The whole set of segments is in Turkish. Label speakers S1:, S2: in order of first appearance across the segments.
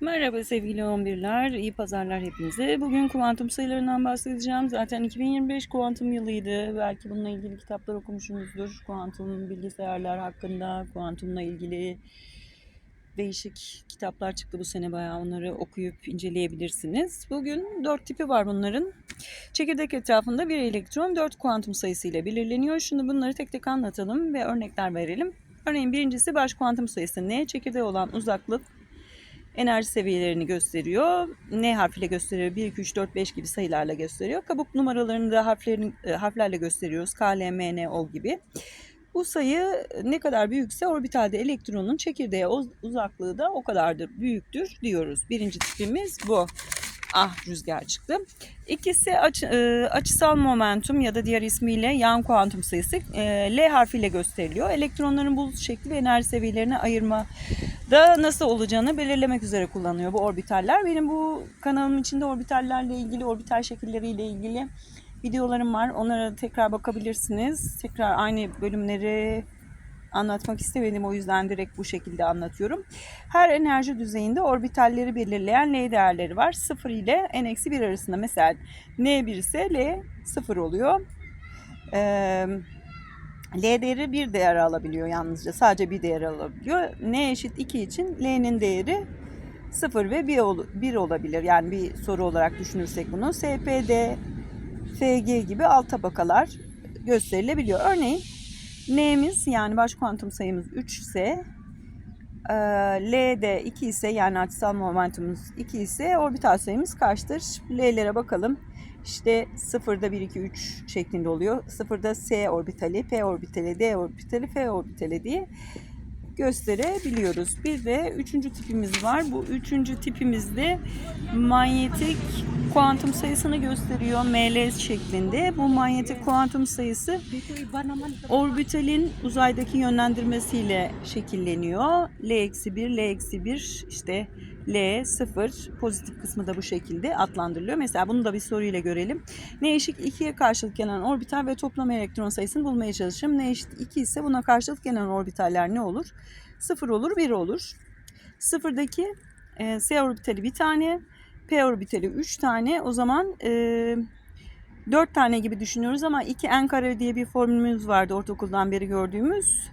S1: Merhaba sevgili 11'ler, iyi pazarlar hepinize. Bugün kuantum sayılarından bahsedeceğim. Zaten 2025 kuantum yılıydı. Belki bununla ilgili kitaplar okumuşsunuzdur. Kuantum bilgisayarlar hakkında, kuantumla ilgili değişik kitaplar çıktı bu sene bayağı onları okuyup inceleyebilirsiniz. Bugün dört tipi var bunların. Çekirdek etrafında bir elektron dört kuantum sayısıyla belirleniyor. Şimdi bunları tek tek anlatalım ve örnekler verelim. Örneğin birincisi baş kuantum sayısı N, çekirdeğe olan uzaklık enerji seviyelerini gösteriyor. N harfiyle gösteriyor. 1, 2, 3, 4, 5 gibi sayılarla gösteriyor. Kabuk numaralarını da harflerin, e, harflerle gösteriyoruz. K, L, M, N, O gibi. Bu sayı ne kadar büyükse orbitalde elektronun çekirdeğe uzaklığı da o kadardır büyüktür diyoruz. Birinci tipimiz bu. Ah rüzgar çıktı. İkisi aç, e, açısal momentum ya da diğer ismiyle yan kuantum sayısı e, L harfiyle gösteriliyor. Elektronların bulut şekli ve enerji seviyelerini ayırma da nasıl olacağını belirlemek üzere kullanıyor bu orbitaller. Benim bu kanalım içinde orbitallerle ilgili, orbital şekilleriyle ilgili videolarım var. Onlara tekrar bakabilirsiniz. Tekrar aynı bölümleri anlatmak istemedim o yüzden direkt bu şekilde anlatıyorum. Her enerji düzeyinde orbitalleri belirleyen L değerleri var. 0 ile n-1 arasında mesela N1 ise L 0 oluyor. Ee, L değeri bir değer alabiliyor yalnızca. Sadece bir değer alabiliyor. N eşit 2 için L'nin değeri 0 ve 1 olabilir. Yani bir soru olarak düşünürsek bunu. SPD, FG gibi alt tabakalar gösterilebiliyor. Örneğin N'miz yani baş kuantum sayımız 3 ise e, L de 2 ise yani açısal momentumumuz 2 ise orbital sayımız kaçtır? L'lere bakalım. İşte 0'da 1, 2, 3 şeklinde oluyor. 0'da S orbitali, P orbitali, D orbitali, F orbitali diye gösterebiliyoruz. Bir de üçüncü tipimiz var. Bu üçüncü tipimizde manyetik kuantum sayısını gösteriyor ML şeklinde. Bu manyetik kuantum sayısı orbitalin uzaydaki yönlendirmesiyle şekilleniyor. L-1, L-1 işte L 0 pozitif kısmı da bu şekilde adlandırılıyor. Mesela bunu da bir soruyla görelim. N eşit 2'ye karşılık gelen orbital ve toplam elektron sayısını bulmaya çalışırım. N eşit 2 ise buna karşılık gelen orbitaller ne olur? 0 olur, 1 olur. Sıfırdaki e, S orbitali bir tane, P orbitali 3 tane. O zaman e, 4 tane gibi düşünüyoruz ama 2n kare diye bir formülümüz vardı ortaokuldan beri gördüğümüz.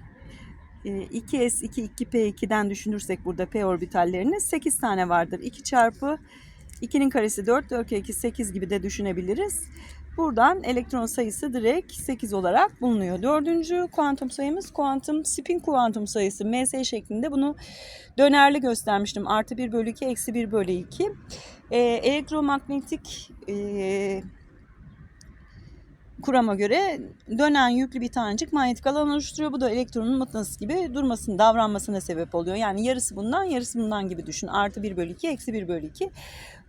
S1: 2s 2 2p2'den düşünürsek burada p orbitallerini 8 tane vardır. 2 çarpı 2'nin karesi 4, 4 2 8 gibi de düşünebiliriz. Buradan elektron sayısı direkt 8 olarak bulunuyor. Dördüncü kuantum sayımız kuantum spin kuantum sayısı. ms şeklinde bunu dönerli göstermiştim. Artı 1 bölü 2, eksi 1 bölü 2. Ee, elektromanyetik e, kurama göre dönen yüklü bir tanecik manyetik alan oluşturuyor. Bu da elektronun mıknatıs gibi durmasını, davranmasına sebep oluyor. Yani yarısı bundan, yarısı bundan gibi düşün. Artı 1 bölü 2, eksi 1 bölü 2.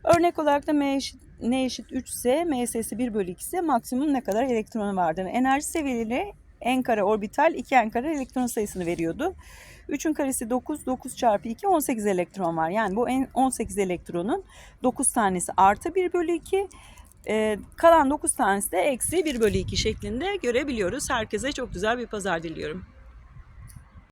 S1: Örnek olarak da M eşit, N eşit 3 ise, MS'si 1 bölü 2 ise maksimum ne kadar elektronu vardır? Enerji seviyeleri n kare orbital 2 n kare elektron sayısını veriyordu. 3'ün karesi 9, 9 çarpı 2 18 elektron var. Yani bu 18 elektronun 9 tanesi artı 1 bölü 2, ee, kalan 9 tanesi de eksi 1 bölü 2 şeklinde görebiliyoruz. Herkese çok güzel bir pazar diliyorum.